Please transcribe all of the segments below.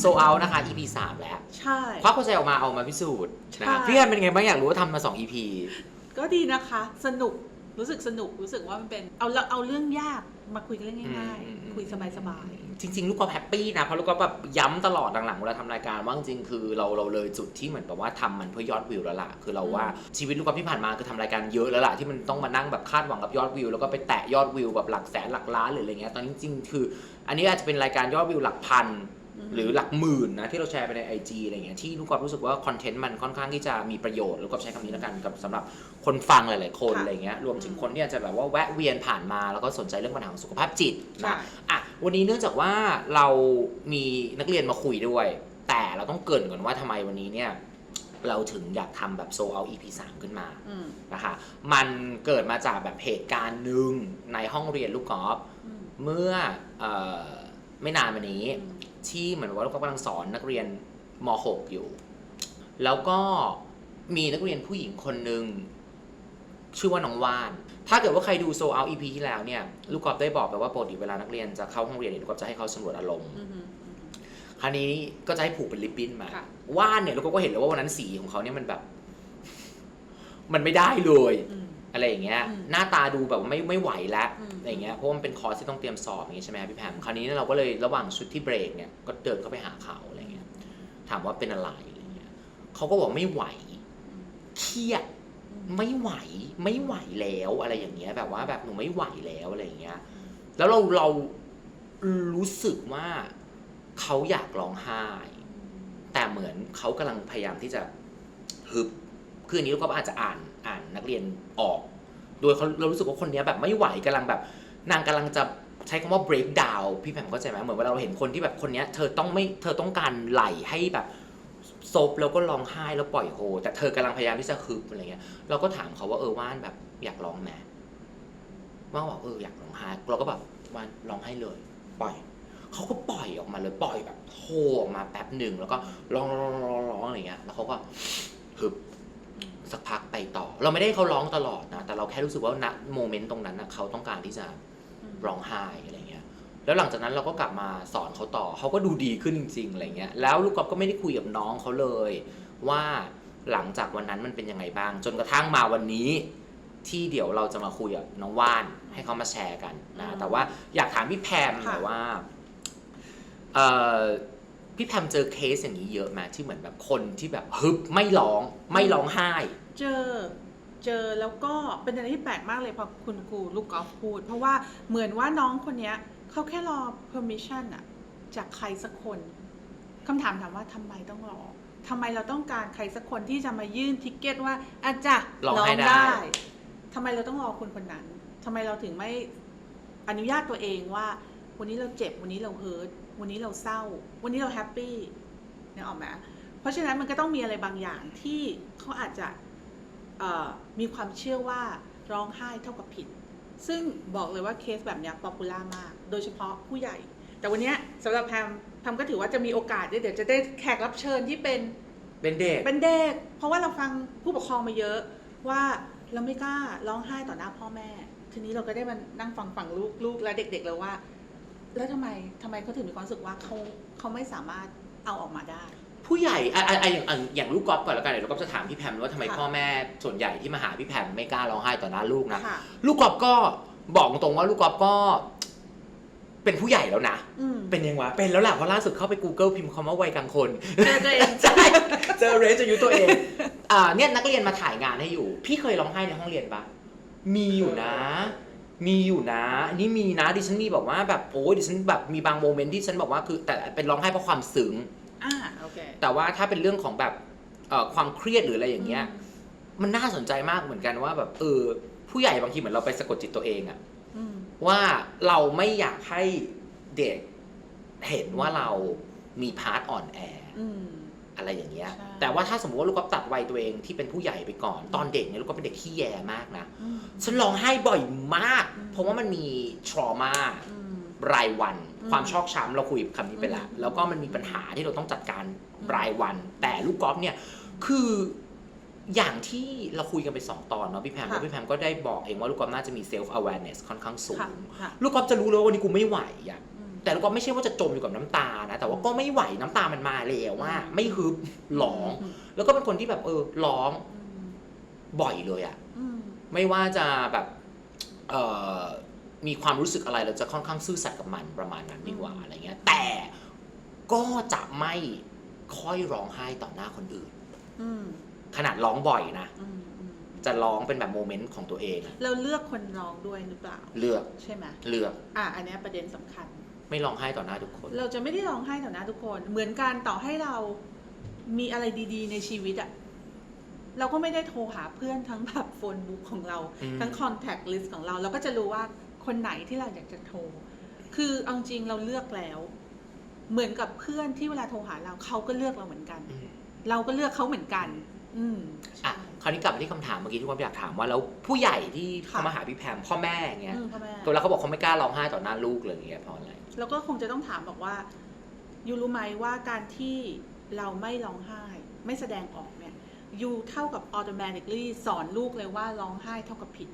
โซเอานะคะ EP 3 แล้วใช่ ควักหัวใจออกมาเอามาพิสูจน์นะใช่ พี่แอนเป็นไงบ้างอยากรู้ว่าทำมา 2 EP ก็ดีนะคะ สนุกรู้สึกสนุกรู้สึกว่ามันเป็นเอาเอาเรื่องยากมาคุยกันเรื่องง่ายอืมอืม ๆคุยสบายจริง ๆ ลูกก็แฮปปี้นะ เพราะลูกก็แบบย้ำตลอดหลังๆเวลาทำรายการว่าจริงๆคือเราเราเลยจุดที่เหมือนแบบว่าทำมันเพื่อยอดวิวแล้วล่ะคือเราว่าชีวิตลูกก็ที่ผ่านมาคือทำรายการเยอะแล้วล่ะที่มันต้องมานั่งแบบคาดหวังกับยอดวิวแล้วก็ไปแตะยอดวิวแบบหลักแสนหลักล้านหรืออะไรเงี้ยตอนนี้จริงๆคือ อันนี้อาจจะเป็นรายการยอดวิวหลักพัน หรือหลักหมื่นนะที่เราแชร์ไปใน IG อะไรเงี้ยที่ลูกกอล์ฟรู้สึกว่าคอนเทนต์มันค่อนข้างที่จะมีประโยชน์แล้วก็ใช้คำนี้แล้วกันกับสำหรับคนฟังหลาย ๆ คนค่ะอะไรเงี้ยรวมถึงคนที่อาจจะแบบว่าแวะเวียนผ่านมาแล้วก็สนใจเรื่องปัญหาของสุขภาพจิตใช่นะอะวันนี้เนื่องจากว่าเรามีนักเรียนมาคุยด้วย แต่เราต้องเกรินก่อนว่าทำไมวันนี้เนี่ยเราถึงอยากทำแบบโซเอา EP 3 ขึ้นมาอืมนะคะมันเกิดมาจากแบบเหตุการณ์หนึ่งในห้องเรียนลูกกอล์ฟอืมเมื่อเออไม่นานมานี้อืม ที่เหมือนว่าเรากำลังสอนนักเรียนม .6 อยู่ แล้วก็มีนักเรียนผู้หญิงคนหนึ่งชื่อว่าน้องว่าน ถ้าเกิดว่าใครดูโซเอา EP ที่แล้วเนี่ย ลูกกอล์ฟได้บอกไปว่าปกติเวลานักเรียนจะเข้าห้องเรียนเนี่ยลูกกอล์ฟจะให้เขาสำรวจอารมณ์อืมอืมคราวนี้ก็จะให้ผูกเป็นลิปบิ้นมาค่ะว่านเนี่ยลูกกอล์ฟก็เห็นเลยว่าวันนั้นสีของเขาเนี่ยมันแบบ มันไม่ได้เลย อืมอะไรอย่างเงี้ยอืมหน้าตาดูแบบไม่ไม่ไหวแล้วอืม อะไรเงี้ยเพราะว่ามันเป็นคอร์สที่ต้องเตรียมสอบอย่างงี้ใช่ไหมครับพี่แพมคราวนี้เราก็เลยระหว่างชุดที่เบรกเนี่ยก็เดินเข้าไปหาเขาอะไรเงี้ยถามว่าเป็นอะไรอะไรเงี้ยเขาก็บอกไม่ไหวเครียด ไม่ไหวไม่ไหวแล้วอะไรอย่างเงี้ย แบบว่าแบบหนูไม่ไหวแล้วอะไรอย่างเงี้ย แล้วเราเรารู้สึกว่าเขาอยากร้องไห้ แต่เหมือนเขากำลังพยายามที่จะฮึบคืออันนี้เราก็อาจจะอ่าน อ่านนักเรียนออก โดยเขาเรารู้สึกว่าคนนี้แบบไม่ไหวกำลังแบบ นางกำลังจะใช้คำว่า break down พี่แผมเข้าใจไหมเหมือนเวลาเราเห็นคนที่แบบคนนี้เธอต้องไม่เธอต้องการไหลให้แบบซบแล้วก็ร้องไห้แล้วปล่อยโฮ แต่เธอกำลังพยายามที่จะฮึบอะไรเงี้ย เราก็ถามเขาว่าเออว่านแบบอยากร้องไหมว่านบอกเอออยากร้องไห้เราก็แบบว่านร้องไห้เลย ปล่อยเขาก็ปล่อยออกมาเลยปล่อยแบบโฮออกมาแป๊บหนึ่งแล้วก็ร้องร้องร้องร้องอะไรเงี้ยแล้วเขาก็ฮึบ สักพักไปต่อ เราไม่ได้ให้เขาร้องตลอดนะแต่เราแค่รู้สึกว่าณโมเมนต์ตรงนั้นนะเขาต้องการที่จะร้องไห้อะไรเงี้ยแล้วหลังจากนั้นเราก็กลับมาสอนเขาต่อเขาก็ดูดีขึ้นจริงๆอะไรเงี้ยแล้วลูกกอล์ฟก็ไม่ได้คุยกับน้องเขาเลย ว่าหลังจากวันนั้นมันเป็นยังไงบ้าง จนกระทั่งมาวันนี้ที่เดี๋ยวเราจะมาคุยกับน้องว่านให้เขามาแชร์กันนะอืมแต่ว่าอยากถามพี่แพมหน่อยค่ะว่าเอ่อ พี่แพมเจอเคสอย่างนี้เยอะไหมที่เหมือนแบบคนที่แบบฮึบไม่ร้องไม่ร้องไห้ เจอเจอแล้วก็เป็นอะไรที่แปลกมากเลยพอคุณครูลูกกอล์ฟพูด เพราะว่าเหมือนว่าน้องคนเนี้ยเขาแค่รอ permission อะจากใครสักคนคำถามถามว่าทำไมต้องรอทำไมเราต้องการใครสักคนที่จะมายื่นทิกเก็ตว่าอาจจะลองให้ได้ ทำไมเราต้องรอคนคนนั้นทำไมเราถึงไม่อนุญาตตัวเองว่า วันนี้เราเจ็บวันนี้เราเฮิร์ต วันนี้เราเศร้า วันนี้เราแฮปปี้เนี่ยออกไหมเพราะฉะนั้นมันก็ต้องมีอะไรบางอย่างที่เขาอาจจะเอ่อมีความเชื่อว่าร้องไห้เท่ากับผิด ซึ่งบอกเลยว่าเคสแบบเนี้ยป๊อปปูล่ามาก โดยเฉพาะผู้ใหญ่ แต่วันเนี้ยสำหรับแพมแพมก็ถือว่าจะมีโอกาสด้วยเดี๋ยวจะได้แขกรับเชิญที่เป็นเป็นเด็กเป็นเด็ก เพราะว่าเราฟังผู้ปกครองมาเยอะว่าเราไม่กล้าร้องไห้ต่อหน้าพ่อแม่ ทีนี้เราก็ได้มานั่งฟังฝั่งลูกลูกและเด็กๆแล้วว่า แล้วทำไมทำไมเขาถึงมีความรู้สึกว่าเขาเขาไม่สามารถเอาออกมาได้ ผู้ใหญ่อะอะอะอย่างอย่างอย่างลูกกอล์ฟก่อนแล้วกันเดี๋ยวลูกกอล์ฟจะถามพี่แพมว่าทำไมค่ะ พ่อแม่ส่วนใหญ่ที่มาหาพี่แพมไม่กล้าร้องไห้ต่อหน้าลูกนะ ค่ะ ลูกกอล์ฟก็บอกตรงๆว่าลูกกอล์ฟก็ เป็นผู้ใหญ่แล้วนะ อืมเป็นยังวะ เป็นแล้วแหละเพราะล่าสุดเข้าไป Google พิมพ์คำว่าวัยกลางคน เจอตัวเอง ใช่เจอเรสอายุตัวเอง อ่าเนี่ยนักเรียนมาถ่ายงานให้อยู่ พี่เคยร้องไห้ในห้องเรียนปะมีอยู่นะ มีอยู่นะอันนี่มีนะดิฉันมีแบบว่าแบบโอ้ยดิฉันแบบมีบางโมเมนต์ที่ฉันบอกว่าคือแต่เป็นร้องไห้เพราะความซึ้งอ่าโอเคแต่ว่าถ้าเป็นเรื่องของแบบเอ่อความเครียดหรืออะไรอย่างเงี้ย มันน่าสนใจมากเหมือนกันว่าแบบเออผู้ใหญ่บางทีเหมือนเราไปสะกดจิตตัวเองอะอืมว่าเราไม่อยากให้เด็กเห็นว่าเรามีพาร์ทอ่อนแอ อืม อะไรอย่างเงี้ยใช่แต่ว่าถ้าสมมติว่าลูกก๊อฟตัดวัยตัวเองที่เป็นผู้ใหญ่ไปก่อน ตอนเด็กเนี่ยลูกก๊อฟเป็นเด็กที่แย่มากนะอืมฉันร้องไห้บ่อยมากอืมเพราะว่ามันมีทรมาอืมรายวันอืมความชอกช้ำเราคุยคำนี้ไปแล้วอืมแล้วก็มันมีปัญหาที่เราต้องจัดการอืมรายวัน แต่ลูกกอล์ฟเนี่ยคืออย่างที่เราคุยกันไปสองตอนเนาะพี่แพมค่ะแล้วพี่แพมก็ได้บอกเองว่าลูกกอล์ฟน่าจะมี self awareness ค่อนข้างสูค่ะงค่ะลูกกอล์ฟจะรู้เลยว่าวันนี้กูไม่ไหวอะอืม แต่เราก็ไม่ใช่ว่าจะจมอยู่กับน้ำตานะ แต่ว่าก็ไม่ไหวน้ำตามันมาแล้วว่า ไม่ฮึบร้องอืมแล้วก็เป็นคนที่แบบเออร้องอืมบ่อยเลยอะอืมไม่ว่าจะแบบเอ่อมีความรู้สึกอะไรเราจะค่อนข้างซื่อสัตย์กับมันประมาณนั้นดีกว่าอะไรเงี้ย แต่ก็จะไม่ค่อยร้องไห้ต่อหน้าคนอื่นอืมขนาดร้องบ่อยนะอืมอืมจะร้องเป็นแบบโมเมนต์ของตัวเองอะเราเลือกคนร้องด้วยหรือเปล่า เลือกใช่ไหมเลือก อะอันเนี้ยประเด็นสำคัญ ไม่ร้องไห้ต่อหน้าทุกคน เราจะไม่ได้ร้องไห้ต่อหน้าทุกคน เหมือนกันต่อให้เรามีอะไรดีๆ ในชีวิตอะเราก็ไม่ได้โทรหาเพื่อนทั้งแบบโฟนบุ๊กของเรา อืม ทั้งคอนแทคลิสต์ของเรา เราก็จะรู้ว่าคนไหนที่เราอยากจะโทร คือเอาจริงเราเลือกแล้ว เหมือนกับเพื่อนที่เวลาโทรหาเราเขาก็เลือกเราเหมือนกัน อืมเราก็เลือกเขาเหมือนกัน อืม อะคราวนี้กลับมาที่คำถามเมื่อกี้ที่ผมอยากถามว่าแล้วผู้ใหญ่ที่ค่ะ เขามาหาพี่แพมพ่อแม่อย่างเงี้ยอืมพ่อแม่ ตัวแล้วเขาบอกเขาไม่กล้าร้องไห้ต่อหน้าลูกเลยอย่างเงี้ยเพราะอะไร แล้วก็คงจะต้องถามบอกว่ายูรู้ไหมว่าการที่เราไม่ร้องไห้ ไม่แสดงออกเนี่ยยูเท่ากับ automatically สอนลูกเลยว่าร้องไห้เท่ากับผิด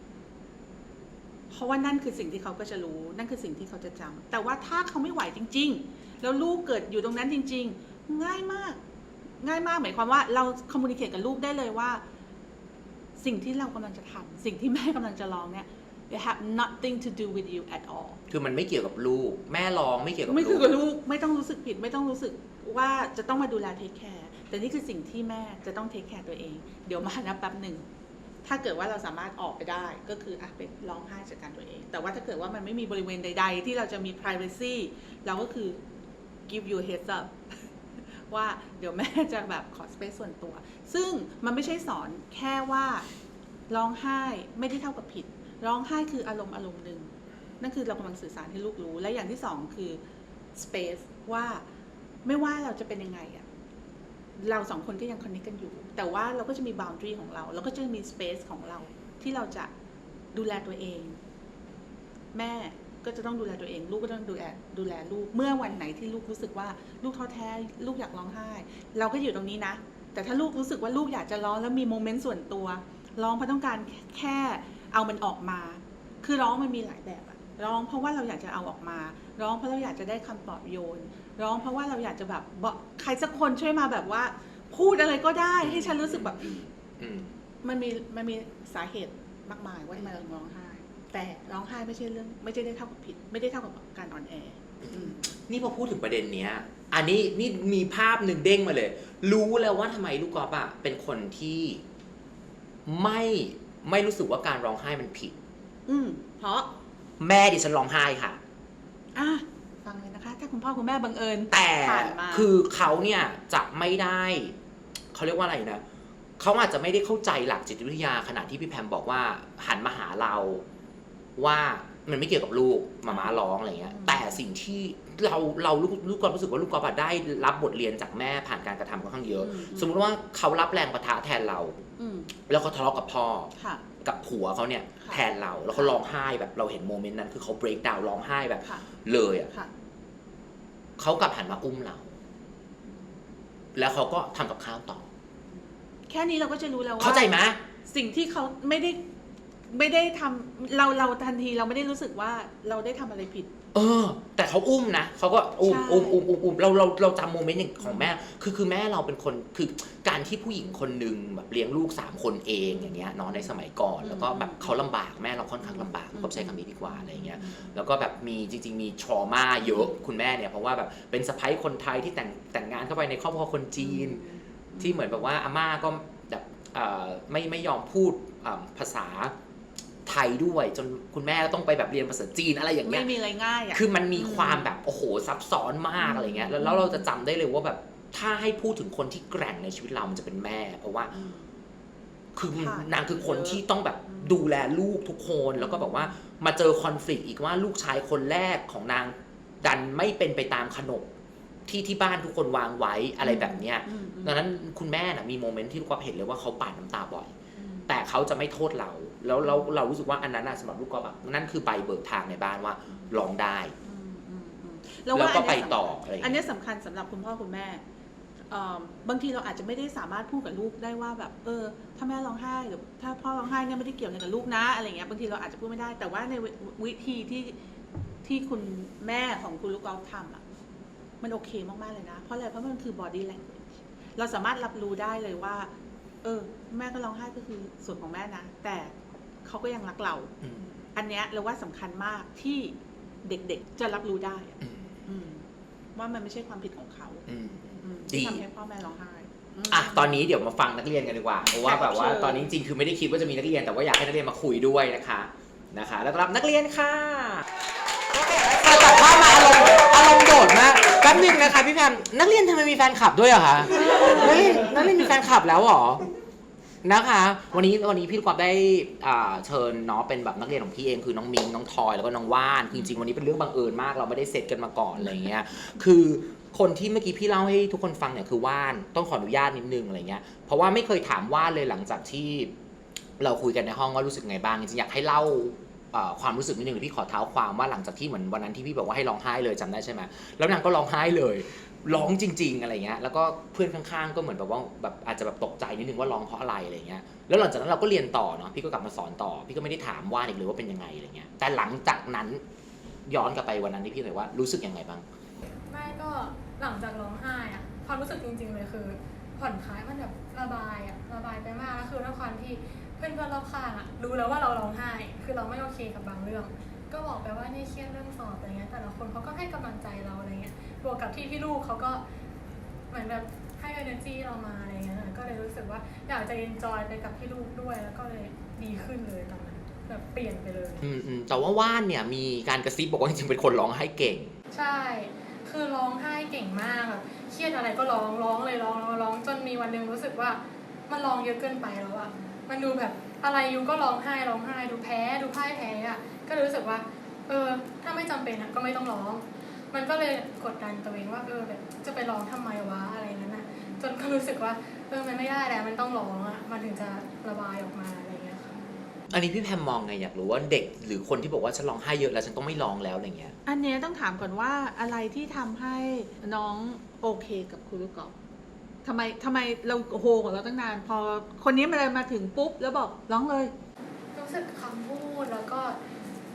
เพราะว่านั่นคือสิ่งที่เขาก็จะรู้ นั่นคือสิ่งที่เขาจะจำแต่ว่าถ้าเขาไม่ไหวจริง ๆ แล้วลูกเกิดอยู่ตรงนั้นจริง ๆ ง่ายมาก ง่ายมากหมายความว่าเราคอมมูนิเค e กับลูกได้เลยว่า สิ่งที่เรากำลังจะทำสิ่งที่แม่กำลังจะร้องเนี่ย they have nothing to do with you at all คือมันไม่เกี่ยวกับลูก แม่ร้องไม่เกี่ยวกับไม่ลูคือกกับลูก ไม่ต้องรู้สึกผิดไม่ต้องรู้สึกว่าจะต้องมาดูแลเทคแคร์แต่นี่คือสิ่งที่แม่จะต้องเทคแคร์ตัวเอง เดี๋ยวมานับแป๊บหนึ่งถ้าเกิดว่าเราสามารถออกไปได้ก็คืออะไปร้องไห้จัดการตัวเอง แต่ว่าถ้าเกิดว่ามันไม่มีบริเวณใด ๆ ที่เราจะมี privacy เราก็คือ give you a heads up ว่าเดี๋ยวแม่จะแบบขอ space ส่วนตัว ซึ่งมันไม่ใช่สอนแค่ว่าร้องไห้ไม่ได้เท่ากับผิด ร้องไห้คืออารมณ์อารมณ์หนึ่งนั่นคือเรากำลังสื่อสารให้ลูกรู้ และอย่างที่สองคือ space ว่าไม่ว่าเราจะเป็นยังไงอะเราสองคนก็ยังคอนเนคกันอยู่ แต่ว่าเราก็จะมี boundary ของเราแล้วก็จะมี space ของเรา ที่เราจะดูแลตัวเอง แม่ก็จะต้องดูแลตัวเอง ลูกก็ต้องดูแลดูแลลูก เมื่อวันไหนที่ลูกรู้สึกว่าลูกท้อแท้ ลูกอยากร้องไห้ เราก็อยู่ตรงนี้นะ แต่ถ้าลูกรู้สึกว่าลูกอยากจะร้องแล้วมีโมเมนต์ส่วนตัว ร้องเพราะต้องการแค่ เอามันออกมา คือร้องมันมีหลายแบบอะร้องเพราะว่าเราอยากจะเอาออกมา ร้องเพราะเราอยากจะได้คำปลอบโยน ร้องเพราะว่าเราอยากจะแบบบอกใครสักคนช่วยมาแบบว่า พูดอะไรก็ได้ให้ฉันรู้สึกแบบอืมมันมีมันมีสาเหตุมากมายว่าทำไมเราถึงร้องไห้ แต่ร้องไห้ไม่ใช่เรื่อง ไม่ใช่ได้เท่ากับผิด ไม่ได้เท่ากับการอ่อนแออืมนี่พอพูดถึงประเด็นเนี้ย อันนี้นี่มีภาพหนึ่งเด้งมาเลย รู้แล้วว่าทำไมลูกกอล์ฟอะเป็นคนที่ไม่ ไม่รู้สึกว่าการร้องไห้มันผิด อืมเพราะแม่ดิฉันร้องไห้ค่ะ อะฟังเลยนะคะ ถ้าคุณพ่อคุณแม่บังเอิญแต่ผ่านมาคือเขาเนี่ยจะไม่ได้เขาเรียกว่าอะไรนะเขาอาจจะไม่ได้เข้าใจหลักจิตวิทยาขนาดที่พี่แพมบอกว่า หันมาหาเราว่า มันไม่เกี่ยวกับลูกมาม้าร้องอะไรเงี้ย แต่สิ่งที่เราเราลูกลูกกอล์ฟรู้สึกว่าลูกกอล์ฟอะได้รับบทเรียนจากแม่ผ่านการกระทำค่อนข้างเยอะ สมมุติว่าเขารับแรงประทะแทนเราอืมแล้วเขาทะเลาะกับพ่อค่ะกับผัวเขาเนี่ยค่ะแทนเราแล้วเขาร้องไห้แบบเราเห็นโมเมนต์นั้น คือเขา break down ร้องไห้แบบค่ะเลยอะค่ะเขากลับหันมาอุ้มเรา แล้วเขาก็ทำกับข้าวต่อ แค่นี้เราก็จะรู้แล้วว่าเข้าใจไหมสิ่งที่เขาไม่ได้ ไม่ได้ทำเราเราทันทีเราไม่ได้รู้สึกว่าเราได้ทำอะไรผิด เออ แต่เขาอุ้มนะเขาก็อุ้มใช่ อุ้มอุ้มอุ้มอุ้มเราเราเราจำโมเมนต์อย่างของแม่ คือคือแม่เราเป็นคนคือการที่ผู้หญิงคนหนึ่งแบบเลี้ยงลูกสามคนเองอย่างเงี้ยเนาะในสมัยก่อน แล้วก็แบบเขาลำบากแม่เราค่อนข้างลำบากก็ใช้คำนี้ดีกว่าอะไรเงี้ย แล้วก็แบบมีจริง ๆ มีทรมาเยอะคุณแม่เนี่ยเพราะว่าแบบเป็นสะพ้ายคนไทยที่แต่งแต่งงานเข้าไปในครอบครัวคนจีน ที่เหมือนแบบว่าอาม่าก็แบบเอ่อไม่ไม่ยอมพูดอ่าภาษา ไทยด้วย จนคุณแม่ต้องไปแบบเรียนภาษาจีนอะไรอย่างเงี้ไม่ยมีอะไรง่ายอะ คือมันมีอืมความแบบโอ้โหซับซ้อนมากอืมอะไรเงี้ยแล้วแล้วเราจะจำได้เลยว่าแบบถ้าให้พูดถึงคนที่แกร่งในชีวิตเรามันจะเป็นแม่ เพราะว่าอืมคือผ่านนางคือคนเยอะที่ต้องแบบอืมดูแลลูกทุกคน แล้วก็แบบว่ามาเจอคอน FLICT อีกว่าลูกชายคนแรกของนางดันไม่เป็นไปตามขนบที่ที่บ้านทุกคนวางไว้อะไรแบบเนี้ยอืมอืมดังนั้นคุณแม่น่ะมีโมเมนต์ที่ลูกกอล์ฟเห็นเลยว่าเขาปาดน้ำตาบ่อยอืมแต่เขาจะไม่โทษเรา แล้วเราเรารู้สึกว่าอันนั้นน่ะสำหรับลูกกอล์ฟอะนั่นคือใบเบิกทางในบ้านว่าร้องได้ อืมอืมอืมแล้วก็ไปต่ออะไรอย่างอันเงี้ยเนี้ยสำคัญสำหรับคุณพ่อคุณแม่เอิ่มบางทีเราอาจจะไม่ได้สามารถพูดกับลูกได้ว่าแบบ เออ ถ้าแม่ร้องไห้หรือถ้าพ่อร้องไห้เนี่ยไม่ได้เกี่ยวอะไรกับลูกนะอะไรเงี้ยบางทีเราอาจจะพูดไม่ได้ แต่ว่าในวิวิธีที่ที่คุณแม่ของคุณลูกกอล์ฟทำอะมันโอเคมากๆเลยนะ เพราะอะไรเพราะมันคือ body language เราสามารถรับรู้ได้เลยว่า เออ แม่ก็ร้องไห้ก็คือส่วนของแม่นะ แต่ เขาก็ยังรักเราอืมอันเนี้ยเราว่าสำคัญมากที่เด็กๆจะรับรู้ได้อะอืมอืมว่ามันไม่ใช่ความผิดของเขาอืมอืมดีที่ทำให้พ่อแม่ร้องไห้มอะตอนนี้เดี๋ยวมาฟังนักเรียนกันดีกว่าเพราะว่าแบบว่าเชิญตอนนี้จริงๆคือไม่ได้คิดว่าจะมีนักเรียน แต่ว่าอยากให้นักเรียนมาคุยด้วยนะคะนะคะ แล้วก็รับนักเรียนค่ะตัดภาพมาอารมณ์อารมณ์โดดมากแป๊บนึงนะคะพี่แพมนักเรียนทำไมมีแฟนคลับด้วยเหรอคะนักเรียนนักเรียนมีแฟนคลับแล้วเหรอ นะคะ วันนี้วันนี้พี่ลูกกอล์ฟได้อ่าเชิญเนาะเป็นแบบนักเรียนของพี่เองคือน้องมิงน้องทอยแล้วก็น้องว่านคือจริงๆวันนี้เป็นเรื่องบังเอิญมากเราไม่ได้เซตกันมาก่อนอะไรเงี้ยคือคนที่เมื่อกี้พี่เล่าให้ทุกคนฟังเนี่ยคือว่านต้องขออนุญาตนิดนึงอะไรเงี้ยเพราะว่าไม่เคยถามว่านเลยหลังจากที่เราคุยกันในห้องว่ารู้สึกไงบ้างจริงๆอยากให้เล่าความรู้สึกนิดนึงหรือพี่ขอเท้าความว่าหลังจากที่เหมือนวันนั้นที่พี่บอกว่าให้ร้องไห้เลยจำได้ใช่ไหมแล้วนางก็ร้องไห้เลย ร้องจริง ๆ อะไรเงี้ย แล้วก็เพื่อนข้างๆ ก็เหมือนแบบว่าแบบอาจจะแบบตกใจนิดนึงว่าร้องเพราะอะไรอะไรเงี้ย แล้วหลังจากนั้นเราก็เรียนต่อเนาะ พี่ก็กลับมาสอนต่อ พี่ก็ไม่ได้ถามว่านอีกเลยว่าเป็นยังไงอะไรเงี้ย แต่หลังจากนั้นย้อนกลับไปวันนั้นที่พี่เลยว่ารู้สึกยังไงบ้าง ไม่ก็หลังจากร้องไห้อะความรู้สึกจริง ๆ เลยคือ ผ่อนคลายมันแบบระบายอะระบายไปมากแล้วคือด้วยความที่เพื่อนเพื่อนรอบข้างอะรู้แล้วว่าเราร้องไห้ คือเราไม่โอเคกับบางเรื่อง ก็บอกไปว่าเนี่ยเครียดเรื่องสอบอะไรเงี้ย แต่ละคนเขาก็ให้กำลังใจเราอะไรเงี้ย บวกกับที่พี่ลูกเขาก็เหมือนแบบให้ energy เรามาอะไรเงี้ยก็เลยรู้สึกว่าอยากจะ enjoy ไปกับพี่ลูกด้วยแล้วก็เลยดีขึ้นเลยตอนนั้นแบบเปลี่ยนไปเลย อืมอืมแต่ว่าว่านเนี่ยมีการกระซิบบอกว่าจริงๆเป็นคนร้องไห้เก่ง ใช่ คือร้องไห้เก่งมากแบบเครียดอะไรก็ร้องร้องเลยร้องร้องร้องจนมีวันหนึ่งรู้สึกว่ามันร้องเยอะเกินไปแล้วอะมันดูแบบอะไรยูก็ร้องไห้ร้องไห้ดูแพ้ดูพ่ายแพ้อะก็เลยรู้สึกว่า เออ ถ้าไม่จำเป็นอะก็ไม่ต้องร้อง มันก็เลยกดดันตัวเองว่าเออแบบจะไปร้องทำไมวะอะไรนั้นนะจนก็รู้สึกว่าเออมันไม่ได้แล้วมันต้องร้องอะมันถึงจะระบายออกมาอะไรอย่างเงี้ยค่ะอันนี้พี่แพมมองไงอยากรู้ว่าเด็กหรือคนที่บอกว่าฉันร้องไห้เยอะแล้วฉันต้องไม่ร้องแล้วอะไรเงี้ย อันเนี้ยต้องถามก่อนว่าอะไรที่ทำให้น้องโอเคกับครูลูกกอล์ฟทำไมทำไมเราโฮของเราตั้งนาน พอคนนี้มาเลยมาถึงปุ๊บแล้วบอกร้องเลย รู้สึกคำพูดแล้วก็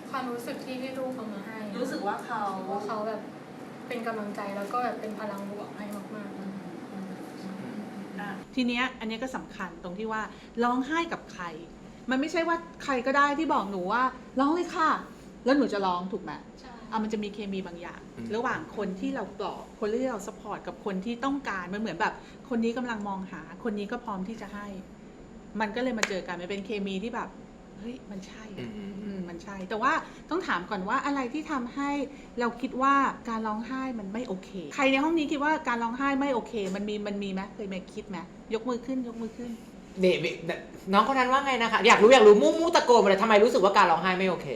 ความรู้สึกที่พี่ลูกเขามาให้ รู้สึกว่าเขาว่าเขาแบบเป็นกำลังใจแล้วก็แบบเป็นพลังบวกให้มากอะทีเนี้ยอันเนี้ยก็สำคัญตรงที่ว่าร้องไห้กับใคร มันไม่ใช่ว่าใครก็ได้ที่บอกหนูว่าร้องเลยค่ะ แล้วหนูจะร้องถูกไหมๆใช่อะมันจะมีเคมีบางอย่าง อืม ระหว่างคนที่เราปลอบคนที่เราสปอร์ตกับคนที่ต้องการมันเหมือนแบบ คนนี้กำลังมองหา คนนี้ก็พร้อมที่จะให้ มันก็เลยมาเจอกันมันเป็นเคมีที่แบบ เฮ้ยมันใช่อือะมอืมอืมมันใช่ แต่ว่าต้องถามก่อนว่าอะไรที่ทำให้เราคิดว่าการร้องไห้มันไม่โอเค ใครในห้องนี้คิดว่าการร้องไห้ไม่โอเค มันมีมันมีไหมเคยไหมคิดไหมยกมือขึ้นยกมือขึ้น นี่นี่น้องคนนั้นว่าไงนะคะ อยากรู้อยากรู้มู่มู่ตะโกนมาเลยทำไมรู้สึกว่าการร้องไห้ไม่โอเค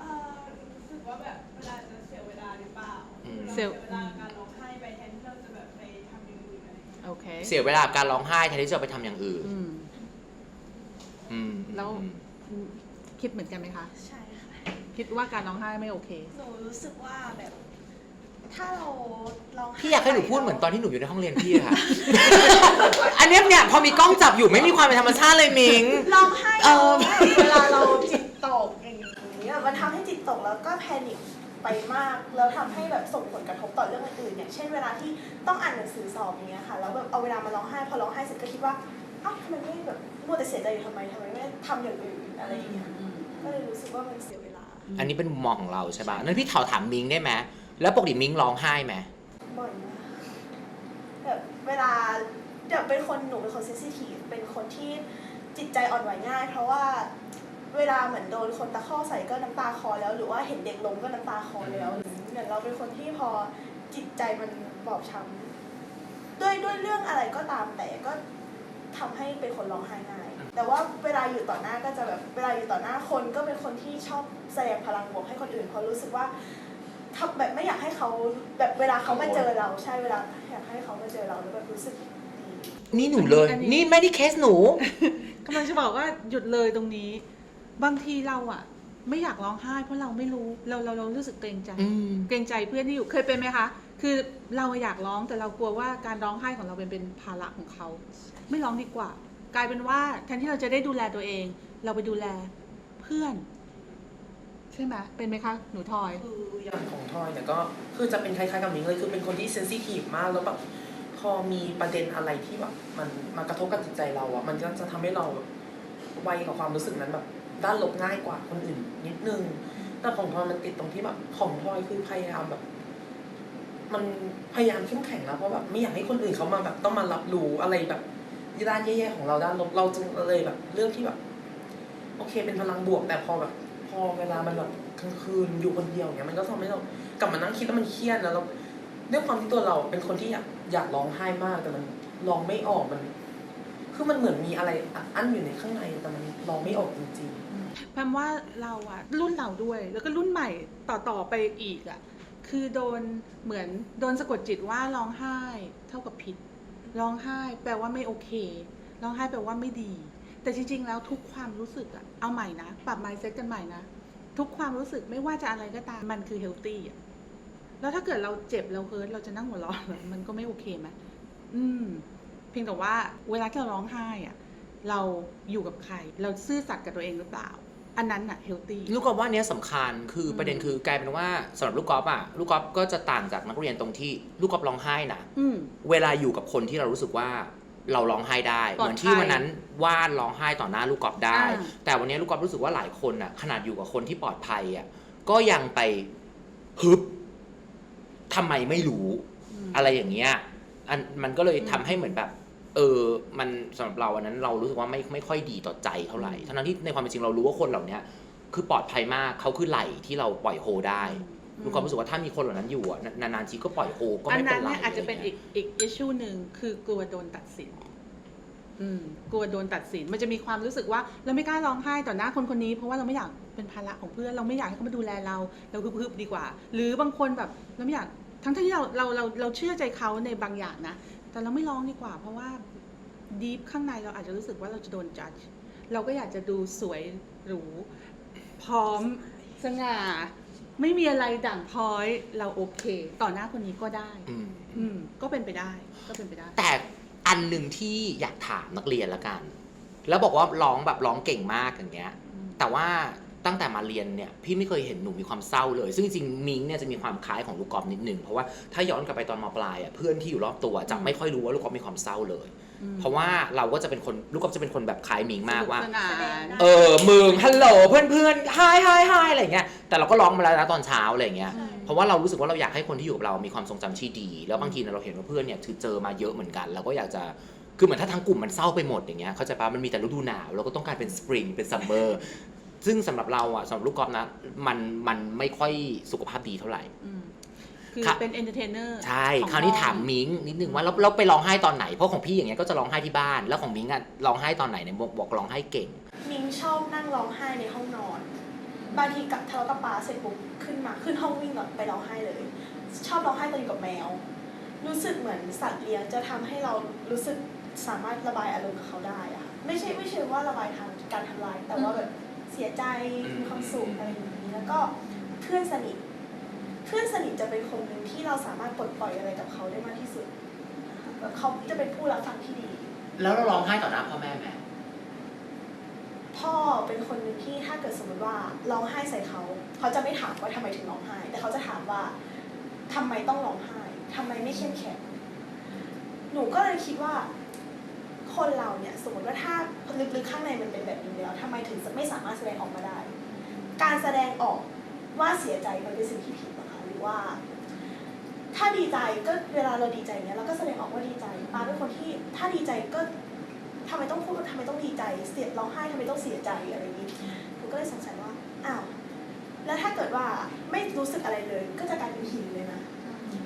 เอ่อรู้สึกว่าแบบเวลาจะเสียเวลาหรือเปล่าอืมเราเสีเสียยเวลาการร้องไห้ไปแทนที่เราจะแบบไปทำอย่างอื่นอะไรอย่างเงี้ยโอเคเสียเวลากับการร้องไห้แทนที่จะไปทำอย่างอื่น อืม อืมแล้ว อืมคิดเหมือนกันไหมคะ ใช่ค่ะ คิดว่าการร้องไห้ไม่โอเค หนูรู้สึกว่าแบบ ถ้าเราร้องไห้พี่อยากให้หนูพูดเหมือนตอนที่หนูอยู่ในห้องเรียนพี่อะค่ะ อันเนี้ยเนี่ยพอมีกล้องจับอยู่ไม่มีความเป็นธรรมชาติเลยมิง ร้องไห้เออ เวลาเราจิตตกอย่างนี้อะมันทำให้จิตตกแล้วก็แพนิคไปมาก แล้วทำให้แบบส่งผลกระทบต่อเรื่องอื่นๆอย่างเช่นเวลาที่ต้องอ่านหนังสือสอบอย่างเงี้ยค่ะแล้วแบบเอาเวลามาร้องไห้พอร้องไห้เสร็จก็คิดว่าเอ้าวทำไมไม่แบบ มัวแต่เสียใจอยู่ทำไมทำไมไม่ทำอย่างอื่นอะไรอย่างเงี้ยก็เลยรู้สึกว่ามันเสียเวลาอันนี้เป็นมุมมองของเราใช่ป่ะนั้นพี่ถามถามมิงได้ไหมแล้วปกติมิงร้องไห้ไหมบ่อยมากแบบเวลาแบบเป็นคนหนูเป็นคนเซนซิทีฟเป็นคนที่จิตใจอ่อนไหวง่าย เพราะว่าเวลาเหมือนโดนคนตะคอกใส่ก็น้ำตาคลอแล้ว หรือว่าเห็นเด็กล้มก็น้ำตาคลอแล้วอย่างเราเป็นคนที่พอจิตใจมันบอบช้ำด้วยด้วยเรื่องอะไรก็ตามแต่ก็ ทำให้เป็นคนร้องไห้ง่าย แต่ว่าเวลาอยู่ต่อหน้าก็จะแบบเวลาอยู่ต่อหน้าคนก็เป็นคนที่ชอบแสดงพลังบวกให้คนอื่นเพราะรู้สึกว่าทำแบบไม่อยากให้เขาแบบเวลาเขามาเจอเราใช่เวลาอยากให้เขามาเจอเราแล้วแบบรู้สึกดีนี่หนูเลยอันนี้นี่ไม่ได้เคสหนูกำลังจะบอกว่าหยุดเลยตรงนี้ บางทีเราอะไม่อยากร้องไห้เพราะเราไม่รู้เราเราเรารู้สึกเกรงใจอืมเกรงใจเพื่อนที่อยู่เคยเป็นไหมคะ คือเราอยากร้องแต่เรากลัวว่าการร้องไห้ของเราเป็นเป็นภาระของเขา ไม่ร้องดีกว่า กลายเป็นว่าแทนที่เราจะได้ดูแลตัวเอง เราไปดูแลเพื่อน ใช่ไหมเป็นไหมคะ หนูทอย คืออย่างของทอยเนี่ยก็คือจะเป็นคล้ายๆกับมิ้งเลยคือเป็นคนที่เซนซิทีฟมากแล้วแบบพอมีประเด็นอะไรที่แบบมันมากระทบกับจิตใจเราอะมันก็จะทำให้เราแบบไวกับความรู้สึกนั้นแบบด้านลบง่ายกว่าคนอื่นนิดนึง แต่ของทอยมันติดตรงที่แบบของทอยคือพยายามแบบ มันพยายามเข้มแข็งแล้วเพราะแบบไม่อยากให้คนอื่นเขามาแบบต้องมารับรู้อะไรแบบด้านแย่ๆของเราด้านลบเราจึงเลยแบบเรื่องที่แบบ โอเค เป็นพลังบวก แต่พอแบบ พอเวลามันแบบกลางคืนอยู่คนเดียวเนี้ยมันก็ทำให้เรากลับมานั่งคิดแล้วมันเครียดนะแล้วด้วยความที่ตัวเราเป็นคนที่อยากอยากร้องไห้มากแต่มันร้องไม่ออกมันคือมันเหมือนมีอะไรอั้นอยู่ในข้างในแต่มันร้องไม่ออกจริงๆแพมว่าเราอะรุ่นเราด้วย แล้วก็รุ่นใหม่ต่อๆไปอีกอะ คือโดนเหมือนโดนสะกดจิตว่าร้องไห้เท่ากับผิด ร้องไห้แปลว่าไม่โอเค ร้องไห้แปลว่าไม่ดี แต่จริง ๆ แล้วทุกความรู้สึกอะเอาใหม่นะ ปรับ mindset กันใหม่นะ ทุกความรู้สึกไม่ว่าจะอะไรก็ตามมันคือ healthy อะแล้วถ้าเกิดเราเจ็บเราเฮิร์ตเราจะนั่งหัวเราะมันก็ไม่โอเคไหมอืม เพียงแต่ว่าเวลาที่เราร้องไห้อะเราอยู่กับใคร เราซื่อสัตย์กับตัวเองหรือเปล่า อันนั้นน่ะ healthy ลูกกอล์ฟว่าอันเนี้ยสำคัญคืออม ประเด็นคือกลายเป็นว่าสำหรับลูกกอล์ฟอะลูกกอล์ฟก็จะต่างจากนักเรียนตรงที่ลูกกอล์ฟร้องไห้นะอืม เวลาอยู่กับคนที่เรารู้สึกว่าเราร้องไห้ได้ ปลอดภัยเหมือนที่วันนั้นว่านร้องไห้ต่อหน้าลูกกอล์ฟได้ อ่า แต่วันนี้ลูกกอล์ฟรู้สึกว่าหลายคนอะขนาดอยู่กับคนที่ปลอดภัยอะก็ยังไปฮึบทำไมไม่รู้มอะไรอย่างเงี้ยอันมันก็เลยอืมทำให้เหมือนแบบ เออมันสำหรับเราอันนั้นเรารู้สึกว่าไม่ไม่ค่อยดีต่อใจเท่าไหร่อืมทั้งๆที่ในความเป็นจริงเรารู้ว่าคนเหล่าเนี้ยคือปลอดภัยมากเขาคือไหลที่เราปล่อยโฮได้มีความรู้สึกว่าถ้ามีคนเหล่านั้นอยู่อะนานๆทีก็ปล่อยโฮก็อันไม่เป็นั้นนไรเนี่ยอาจจะเป็นไรอีงี้กยอีกอิชชูหนึ่งคือกลัวโดนตัดสิน อืม กลัวโดนตัดสิน มันจะมีความรู้สึกว่า เราไม่กล้าร้องไห้ต่อหน้าคนคนนี้ เพราะว่าเราไม่อยากเป็นภาระของเพื่อนเราไม่อยากให้เขามาดูแลเราเราฮึบๆดีกว่า หรือบางคนแบบเราไม่อยากทั้งที่เราเราเราเราเชื่อใจเขาในบางอย่างนะ แต่เราไม่ร้องดีกว่า เพราะว่าดีฟข้างในเราอาจจะรู้สึกว่าเราจะโดนจัด เราก็อยากจะดูสวยหรู พร้อมสง่า ไม่มีอะไรด่างพร้อยเราโอเค ต่อหน้าคนนี้ก็ได้ อืมอืม ก็เป็นไปได้ ก็เป็นไปได้ แต่อันหนึ่งที่อยากถามนักเรียนละกัน แล้วบอกว่าร้องแบบร้องเก่งมากอย่างเงี้ยอืมแต่ว่า ตั้งแต่มาเรียนเนี่ยพี่ไม่เคยเห็นหนูมีความเศร้าเลย ซึ่งจริงๆมิงเนี่ยจะมีความคล้ายของลูกกอล์ฟนิดหนึ่งเพราะว่าถ้าย้อนกลับไปตอนมปลายอะเพื่อนที่อยู่รอบตัวจะไม่ค่อยรู้ว่าลูกกอล์ฟมีความเศร้าเลยอืมเพราะว่าเราก็จะเป็นคนลูกกอล์ฟจะเป็นคนแบบคล้ายมิงมากว่า สนุสนานเออมึงฮัลโหลเพื่อนเพื่อนๆไฮไฮไฮอะไรอย่างเงี้ยแต่เราก็ร้องมาแล้วนะตอนเช้าอะไรอย่างเงี้ยใช่ เพราะว่าเรารู้สึกว่าเราอยากให้คนที่อยู่กับเรามีความทรงจำที่ดี แล้วบางทีเนี่ยเราเห็นว่าเพื่อนเนี่ยคือเจอมาเยอะเหมือนกันเราก็อยากจะคือเหมือนถ้าทั้งกลุ่มมันเศร้าไปหมดอย่างเงี้ยเข้าใจปะมันมีแต่ฤดูหนาวเราก็ต้องการเป็นสปริงเป็นซัมเมอร์ ซึ่งสำหรับเราอะสำหรับลูกกอล์ฟนะมันมันไม่ค่อยสุขภาพดีเท่าไหร่ อืมคือครับเป็นเอนเตอร์เทนเนอร์ ใช่คราวนี้ถามมิงนิดนึงว่าแล้วเราไปร้องไห้ตอนไหน เพราะของพี่อย่างเงี้ยก็จะร้องไห้ที่บ้าน แล้วของมิงอะร้องไห้ตอนไหนเนี่ยบอกบอกร้องไห้เก่ง มิงชอบนั่งร้องไห้ในห้องนอน บางทีกับทะเลาะกับป้าเสร็จปุ๊บขึ้นมาขึ้นห้องวิ่งแบบไปร้องไห้เลย ชอบร้องไห้ตอนอยู่กับแมว รู้สึกเหมือนสัตว์เลี้ยงจะทำให้เรารู้สึกสามารถระบายอารมณ์กับเขาได้อะไม่ใช่ไม่ใช่ว่าระบายทางการทำลาย แต่ว่าแบบ เสียใจมีความสุขอะไรอย่างนี้ แล้วก็เพื่อนสนิท เพื่อนสนิทจะเป็นคนหนึ่งที่เราสามารถปลดปล่อยอะไรกับเขาได้มากที่สุดนะคะแบบเขาจะเป็นผู้รับฟังที่ดี แล้วเราร้องไห้ต่อหน้าพ่อแม่ไหมพ่อเป็นคนหนึ่งที่ถ้าเกิดสมมติว่าร้องไห้ใส่เขา เขาจะไม่ถามว่าทำไมถึงร้องไห้ แต่เขาจะถามว่าทำไมต้องร้องไห้ทำไมไม่เข้มแข็งหนูก็เลยคิดว่า คนเราเนี่ย สมมติว่าถ้าลึกๆข้างในมันเป็นแบบนี้แล้วทำไมถึง ไม่สามารถแสดงออกมาได้ การแสดงออกว่าเสียใจมันเป็นสิ่งที่ผิดนะคะหรือว่า ถ้าดีใจก็เวลาเราดีใจเนี่ยเราก็แสดงออกว่าดีใจปาเป็นคนที่ถ้าดีใจก็ทำไมต้องพูดว่าทำไมต้องดีใจ เสียร้องไห้ทำไมต้องเสียใจอะไรนี้หนูก็เลยสงสัยว่าอ้าวแล้วถ้าเกิดว่าไม่รู้สึกอะไรเลย ก็จะกลายเป็นหินเลยนะ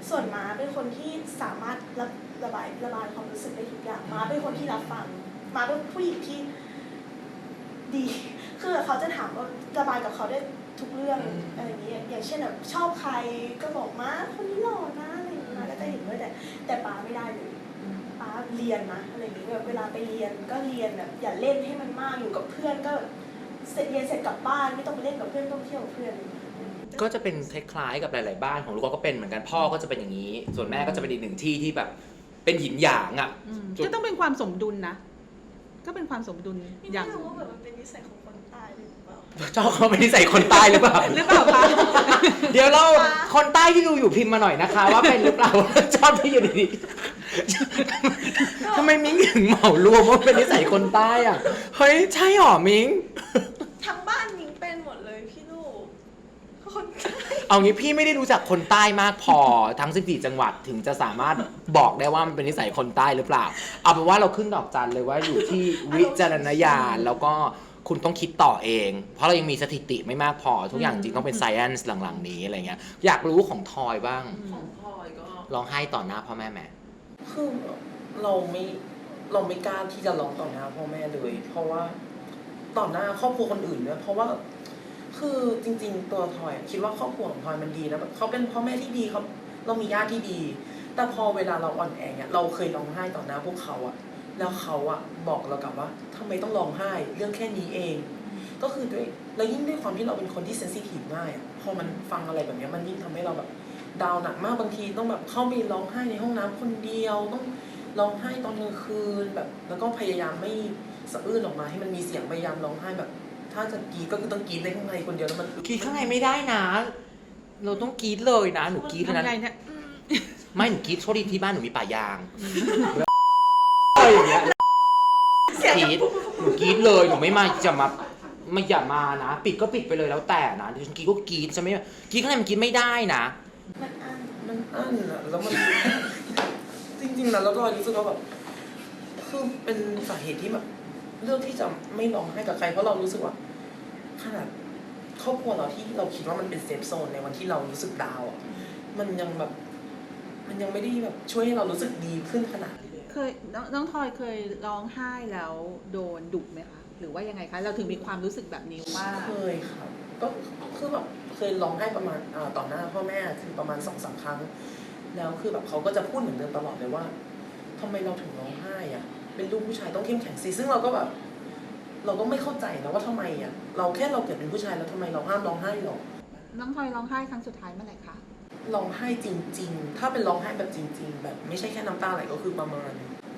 ส่วนม้าเป็นคนที่สามารถระระบายระบายความรู้สึกได้ทุกอย่างม้าเป็นคนที่รับฟังม้าเป็นผู้หญิงที่ ดีคือเขาจะถามว่าระบายกับเขาได้ทุกเรื่องอะไรอย่างนี้อย่างเช่นแบบชอบใครก็บอกม้าคนนี้หล่อนะอะไรอย่างนี้ม้าก็จะเห็นด้วยแต่แต่ป้าไม่ได้เลยป้าเรียนนะอะไรอย่างนี้แบบเวลาไปเรียนก็เรียนแบบอย่าเล่นให้มันมากอยู่กับเพื่อนก็เสร็จเรียนเสร็จกลับบ้านไม่ต้องไปเล่นกับเพื่อนต้องเที่ยวกับเพื่อนอะไรอย่างเงี้ยก็จะเป็นคล้ายๆกับหลาย ๆ บ้านของลูกก็เป็นเหมือนกันพ่อก็จะเป็นอย่างนี้ ส่วนแม่ก็จะเป็นอีกหนึ่งที่ที่แบบเป็นหินหยางอะอืมจุดก็ต้องเป็นความสมดุลนะ ก็เป็นความสมดุลไม่อย่างรู้ว่าแบบมันเป็นนิสัยของคนใต้หรือเปล่าชอบเขาเป็นนิสัยคนใต้หรือเปล่า หรือเปล่าคะเดี๋ยวเราคนใต้ที่ดูอยู่พิมพ์มาหน่อยนะคะ ว่าเป็นหรือเปล่า ชอบที่อยู่ดีๆทำไมมิ้งถึงเหมารวมว่าเป็นนิสัยคนใต้อะ เฮ้ย ใช่หรอมิ้ง ทั้งบ้านนิ้งเป็นหมดเลยพี่ลูกคนใต้ เอางี้พี่ไม่ได้รู้จักคนใต้มากพอทั้ง 14 จังหวัดถึงจะสามารถบอกได้ว่ามันเป็นนิสัยคนใต้หรือเปล่า เอาเป็นว่าเราขึ้นดอกจันเลยว่าอยู่ที่วิจารณญาณแล้วก็คุณต้องคิดต่อเอง เพราะเรายังมีสถิติไม่มากพอ ทุกอย่างจริงต้องเป็น science หลังๆ นี้อะไรเงี้ยอยากรู้ของทอยบ้างของพลอยก็ ร้องไห้ต่อหน้าพ่อแม่แม่คือเราไม่เราไม่กล้าที่จะร้องต่อหน้าพ่อแม่เลย เพราะว่าต่อหน้าครอบครัวคนอื่นด้วยเพราะว่า คือจริง ๆ ตัวทอยคิดว่าครอบครัวของทอยมันดีนะแบบเขาเป็นพ่อแม่ที่ดีเขาเรามีญาติที่ดี แต่พอเวลาเราอ่อนแอเนี่ยเราเคยร้องไห้ต่อหน้าพวกเขาอะแล้วเขาอะบอกเรากลับว่าทำไมต้องร้องไห้ เรื่องแค่นี้เอง ก็คือด้วยแล้วยิ่งด้วยความที่เราเป็นคนที่เซนซิทีฟง่ายอะพอมันฟังอะไรแบบนี้มันยิ่งทำให้เราแบบดาวหนักมากบางทีต้องแบบเข้าไปร้องไห้ในห้องน้ำคนเดียวต้องร้องไห้ตอนกลางคืนแบบ แล้วก็พยายามไม่สะอื้นออกมาให้มันมีเสียงพยายามร้องไห้แบบ ถ้าจะกรีดก็คือต้องกรีดในข้างในคนเดียวแล้วมันกรีดข้างในไม่ได้นะ เราต้องกรีดเลยนะ หนูกรีดเลยทำไงนะเนี่ยไม่หนูกรีดโชคดีที่บ้านหนูมีป่ายางอะไรอย่างเงี้ยเสียงกรีดหนูกรีดเลยหนูไม่มาจะมาไม่อย่ามานะ ปิดก็ปิดไปเลยแล้วแต่นะดิฉันกรีดก็กรีดจะไม่กรีดข้างในมันกรีดไม่ได้นะมันอันมันอั้นอะแล้วมันจริงๆนะแล้วก็รู้สึกว่าแบบคือเป็นสาเหตุที่แบบ เลือกที่จะไม่ร้องไห้กับใครเพราะเรารู้สึกว่าขนาดครอบครัวเราที่เราคิดว่ามันเป็นเซฟโซนในวันที่เรารู้สึกดาวน์อะมันยังแบบ มันยังไม่ได้แบบช่วยให้เรารู้สึกดีขึ้นขนาดนี้เลยเคยน้องน้องทอยเคยร้องไห้แล้วโดนดุไหมคะหรือว่ายังไงคะเราถึงมีความรู้สึกแบบนี้ว่าเคยครับก็คือแบบเคยร้องไห้ประมาณอ่าต่อหน้าพ่อแม่คือประมาณสองสามครั้ง แล้วคือแบบเขาก็จะพูดเหมือนเดิมตลอดเลยว่าทำไมเราถึงร้องไห้อะ เป็นลูกผู้ชายต้องเข้มแข็งสิซึ่งเราก็แบบเราก็ไม่เข้าใจนะว่าทำไมอะเราแค่เราเกิดเป็นผู้ชายแล้วทำไมเราห้ามร้องไห้หรอน้องทอยร้องไห้ครั้งสุดท้ายเมื่อไหร่คะร้องไห้จริง ๆ ถ้าเป็นร้องไห้แบบจริง ๆ แบบไม่ใช่แค่น้ำตาไหลก็คือประมาณ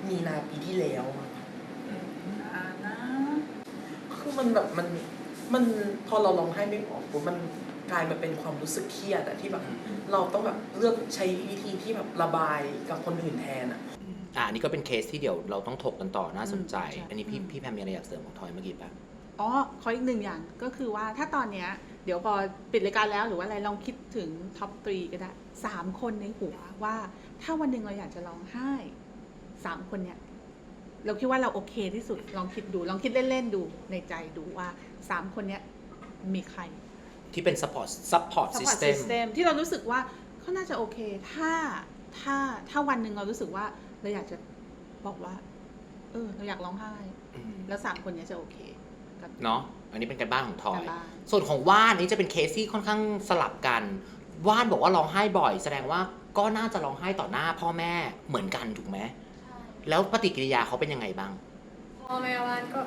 มีนาปีที่แล้วอะอ่านะคือมันแบบมันมันพอเราร้องไห้ไม่ออกปุ๊บมันกลายมาเป็นความรู้สึกเครียดอะที่แบบเราต้องแบบเลือกใช้วิธีที่แบบระบายกับคนอื่นแทนอะ อ่านี่ก็เป็นเคสที่เดี๋ยวเราต้องถกกันต่อน่าสนใจอันนี้พี่พี่แพมมีอะไรอยากเสริมของทอยเมื่อกี้ปะ อ๋อ ขออีกหนึ่งอย่างก็คือว่าถ้าตอนเนี้ย เดี๋ยวพอปิดรายการแล้วหรือว่าอะไรลองคิดถึงท็อปทรีก็ได้สามคนในหัวว่า ถ้าวันหนึ่งเราอยากจะร้องไห้สามคนเนี้ยเราคิดว่าเราโอเคที่สุด ลองคิดดู ลองคิดเล่น ๆ ดูในใจดูว่าสามคนเนี้ยมีใคร ที่เป็น support support support system system ที่เรารู้สึกว่าเขาน่าจะโอเค ถ้าถ้าถ้าวันหนึ่งเรารู้สึกว่า เราอยากจะบอกว่า เออ เราอยากร้องไห้อืมแล้วสามคนเนี้ยจะโอเคกับ เนาะอันนี้เป็นการบ้านของทอย การบ้าน ส่วนของว่านนี้จะเป็นเคสที่ค่อนข้างสลับกัน ว่านบอกว่าร้องไห้บ่อย แสดงว่าก็น่าจะร้องไห้ต่อหน้าพ่อแม่เหมือนกันถูกไหมแล้วปฏิกิริยาเขาเป็นยังไงบ้าง พ่อแม่ว่านก็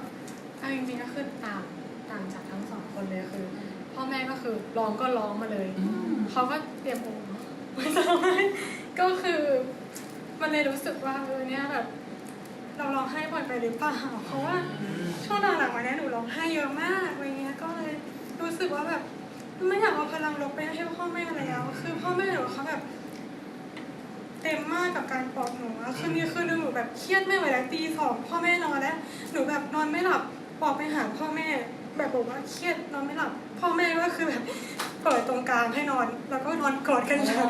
เอาจริงๆก็คือต่างต่างจากทั้งสองคนเลยคือ พ่อแม่ก็คือร้องก็ร้องมาเลย เขาก็เตรียมโอ่งไว้จะร้องไห้ก็คือ มันเลยรู้สึกว่าเออเนี่ยแบบเราร้องไห้บ่อยไปหรือเปล่าเพราะว่าช่วงหลังๆมาเนี้ยหนูร้องไห้เยอะมากอะไรเงี้ยก็เลยรู้สึกว่าแบบไม่อยากเอาพลังลบไปให้พ่อแม่แล้ว คือพ่อแม่หนูเขาแบบเต็มมากกับการปลอบหนูอะคือมีคืนนึงหนูแบบเครียดไม่ไหวแล้วตีสองพ่อแม่นอนแล้วหนูแบบนอนไม่หลับปลอกไปหาพ่อแม่ แบบบอกว่าเครียดนอนไม่หลับ พ่อแม่ก็คือแบบเปิดตรงกลางให้นอน แล้วก็นอนกอดกันยาว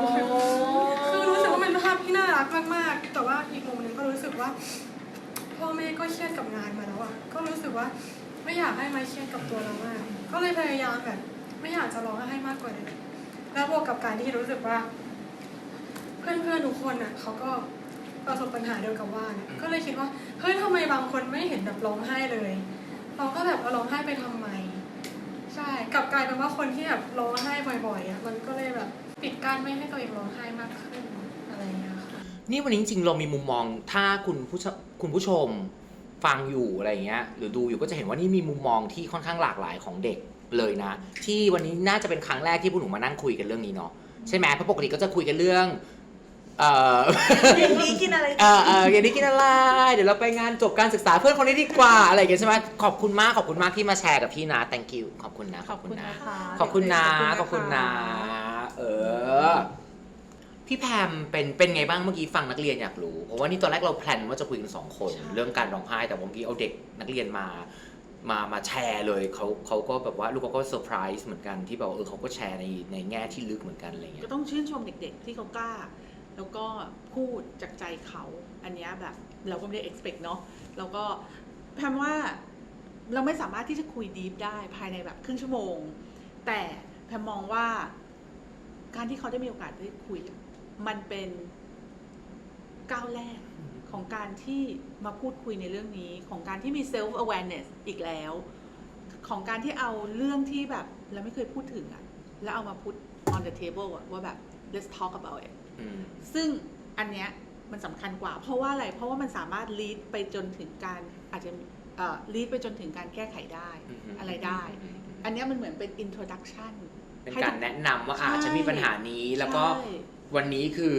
คือ รู้สึกว่าเป็นภาพที่น่ารักมากๆ แต่ว่าอีกมุมหนึงก็รู้สึกว่า พ่อแม่ก็เครียดกับงานมาแล้วอะก็รู้สึกว่าไม่อยากให้มาเครียดกับตัวเรามาก ก็เลยพยายามแบบ ไม่อยากจะร้องไห้มากกว่านี้แล้วบวกกับการที่รู้สึกว่า เพื่อนๆทุกคนอะเขาก็ประสบปัญหาเดียวกับว่านอะก็เลยคิดว่าเฮ้ยทำไมบางคนไม่เห็นแบบร้องไห้เลย เราก็แบบว่าร้องไห้ไปทำไม ใช่กลับกลายเป็นว่าคนที่แบบร้องไห้บ่อยๆอะมันก็เลยแบบ ปิดกั้นไม่ให้ตัวเองร้องไห้มากขึ้นอะไรอย่างเงี้ยค่ะ นี่วันนี้จริงๆเรามีมุมมองถ้าคุณผู้ชคุณผู้ชมฟังอยู่อะไรอย่างเงี้ยหรือดูอยู่ก็จะเห็นว่านี่มีมุมมองที่ค่อนข้างหลากหลายของเด็กเลยนะ ที่วันนี้น่าจะเป็นครั้งแรกที่พวกหนูมานั่งคุยกันเรื่องนี้เนาะใช่ไหมเพราะปกติก็จะคุยกันเรื่อง เอ่อ เย็นนี้กินอะไร เออเออเย็นนี้กินอะไร เดี๋ยวเราไปงานจบการศึกษาเพื่อนคนนี้ดีกว่า อะไรอย่างเงี้ยใช่ไหมขอบคุณมาก ขอบคุณมากที่มาแชร์กับพี่นะ thank you ขอบคุณนะ ขอบคุณนะ ขอบคุณนะ ขอบคุณนะ เออ พี่แพมเป็นเป็นไงบ้างเมื่อกี้ฟังนักเรียนอยากรู้ เพราะว่านี่ตอนแรกเราแพลนว่าจะคุยกันสองคนเรื่องการร้องไห้แต่เมื่อกี้เอาเด็กนักเรียนมา มามาแชร์เลยเขาเขาก็แบบว่าลูกเขาก็เซอร์ไพรส์เหมือนกันที่แบบว่าเออเขาก็แชร์ในในแง่ที่ลึกเหมือนกันอะไรเงี้ยก็ต้องชื่นชมเด็กๆ ที่เขากล้า แล้วก็พูดจากใจเขา อันเนี้ยแบบเราก็ไม่ได้ expect เนาะแล้วก็แพมว่าเราไม่สามารถที่จะคุยดีฟได้ภายในแบบครึ่งชั่วโมง แต่แพมมองว่า การที่เขาได้มีโอกาสได้คุยอะมันเป็นก้าวแรกของการที่มาพูดคุยในเรื่องนี้ของการที่มี self awareness อีกแล้ว ของการที่เอาเรื่องที่แบบเราไม่เคยพูดถึงอะแล้วเอามาพูด on the table อะว่าแบบ let's talk about it อืมซึ่งอันเนี้ยมันสำคัญกว่า เพราะว่าอะไร เพราะว่ามันสามารถ lead ไปจนถึงการอาจจะเอ่อ lead ไปจนถึงการแก้ไขได้อะไรได้ อันเนี้ยมันเหมือนเป็น introduction เป็นให้กาทุรแนะนำว่าใช่อาจจะมีปัญหานี้แล้วก็ ใช่ วันนี้คือ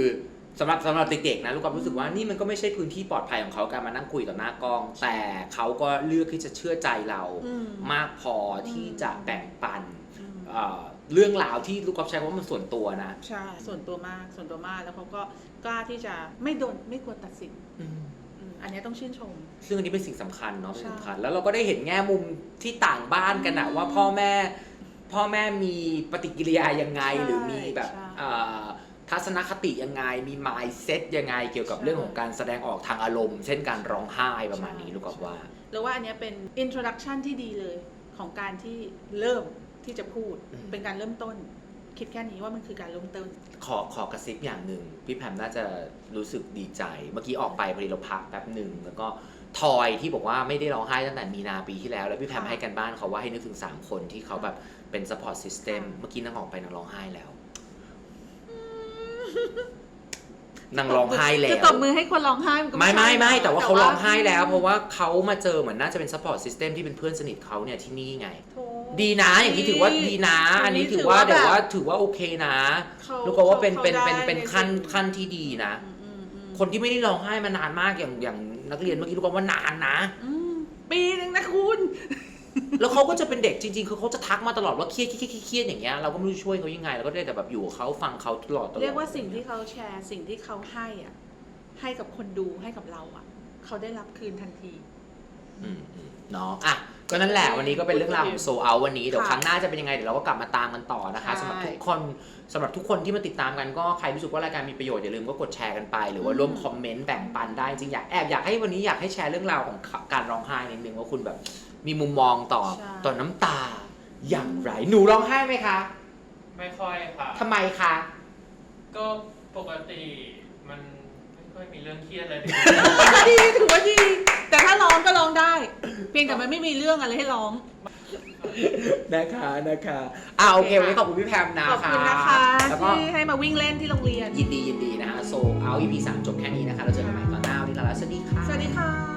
สำหรับสำหรับเด็กๆนะลูกก็รู้สึกว่านี่มันก็ไม่ใช่พื้นที่ปลอดภัยของเขาการมานั่งคุยต่อหน้ากล้อง แต่เขาก็เลือกที่จะเชื่อใจเราอืม มากพอที่จะแบ่งปันอืมเอ่อเรื่องราวที่ลูกกอฟใช้คำว่ามันส่วนตัวนะใช่ ส่วนตัวมาก ส่วนตัวมาก แล้วเขาก็กล้าที่จะไม่โดน ไม่กลัวตัดสินอืมอันเนี้ยต้องชื่นชม ซึ่งอันนี้เป็นสิ่งสำคัญเนาะเป็นใช่สำคัญแล้วเราก็ได้เห็นแง่มุมที่ต่างบ้านกันนะอืมว่าพ่อแม่ พ่อแม่มีปฏิกิริยายังไงใช่หรือมีแบบใช่ เอ่อทัศนคติยังไงมี mindset ยังไงเกี่ยวกับใช่เรื่องของการแสดงออกทางอารมณ์ เช่นการร้องไห้ประมาณนี้ใช่ลูกกอฟว่า แล้วว่าอันเนี้ยเป็น introduction ที่ดีเลยของการที่เริ่มที่จะพูด อืม เป็นการเริ่มต้น คิดแค่นี้ว่ามันคือการเริ่มต้น ขอขอกระซิบอย่างหนึ่งพี่แพมน่าจะรู้สึกดีใจ เมื่อกี้ออกไปพอดีเราพักแป๊บหนึ่งแล้วก็ทอยที่บอกว่าไม่ได้ร้องไห้ตั้งแต่มีนาปีที่แล้ว แล้วพี่แพมค่ะให้กันบ้านเขาว่าให้นึกถึง 3 คนที่เขาแบบ เป็น support system ค่ะเมื่อกี้นางออกไปนางร้องไห้แล้วนางร้องไห้แล้ว จะตบมือให้คนร้องไห้มันก็ไม่ใช่ไม่ไม่นะแต่ว่าเขาร้องไห้แล้ว เพราะว่าเขามาเจอเหมือนน่าจะเป็น support system ที่เป็นเพื่อนสนิทเขาเนี่ยที่นี่ไง โถดีนะอย่างนี้ถือว่าดีนะ อันนี้ถือว่าถืเดี๋อยวว่าว่าแบบถือว่าโอเคนะเขาลูกก็ว่าเป็นเขาเป็นได้เป็นเป็นในขั้นสิ่ง ขั้นที่ดีนะ อืมอืมอืมคนที่ไม่ได้ร้องไห้มานานมากอย่างอย่างนักเรียนเมื่อกี้ลูกก็ว่านานนะ อืมปีหนึ่งนะคุณ แล้วเขาก็จะเป็นเด็กจริงๆคือเขาจะทักมาตลอดว่าเครียดเครียดเครียดเครียดอย่างเงี้ยเราก็ไม่รู้จะช่วยเขายังไงเราก็ได้แต่แบบอยู่กับเขาฟังเขาตลอดตลอดเรียกว่าสิ่งที่เขาแชร์สิ่งที่เขาให้อะให้กับคนดูให้กับเราอะ เขาได้รับคืนทันที อืมอืมเนาะอะก็นั่นแหละวันนี้ก็เป็นเรื่องราวของโซเอาวันนี้เดี๋ยวค่ะครั้งหน้าจะเป็นยังไงเดี๋ยวเราก็กลับมาตามกันต่อนะคะใช่สำหรับทุกคนสำหรับทุกคนที่มาติดตามกันก็ใครรู้สึกว่ารายการมีประโยชน์อย่าลืมก็กดแชร์กันไปหรือว่าอืม ร่วมคอมเมนต์แบ่งปันได้จริงอยากแอบอยากให้วันนี้อยากให้แชร์เรื่องราวของการร้องไห้นิดนึงว่าคุณแบบ มีมุมมองต่อใช่ ต่อน้ำตา อย่างไร หนูร้องไห้ไหมคะไม่ค่อยค่ะ ทำไมคะ ก็ปกติมันไม่ค่อยมีเรื่องเครียดอะไรเลยดีถือว่าดี แต่ถ้าร้องก็ร้องได้ เพียงแต่มันไม่มีเรื่องอะไรให้ร้อง นะคะนะคะอ่าโอเควันนี้ขอบคุณพี่แพมนะขอบคุณนะคะ แล้วก็ที่ให้มาวิ่งเล่นที่โรงเรียน ยินดียินดีนะฮะโซเอา EP 3จบแค่นี้นะคะ เราเจอกันใหม่ตอนหน้าวันนี้ลาลาสวัสดีค่ะ สวัสดีค่ะ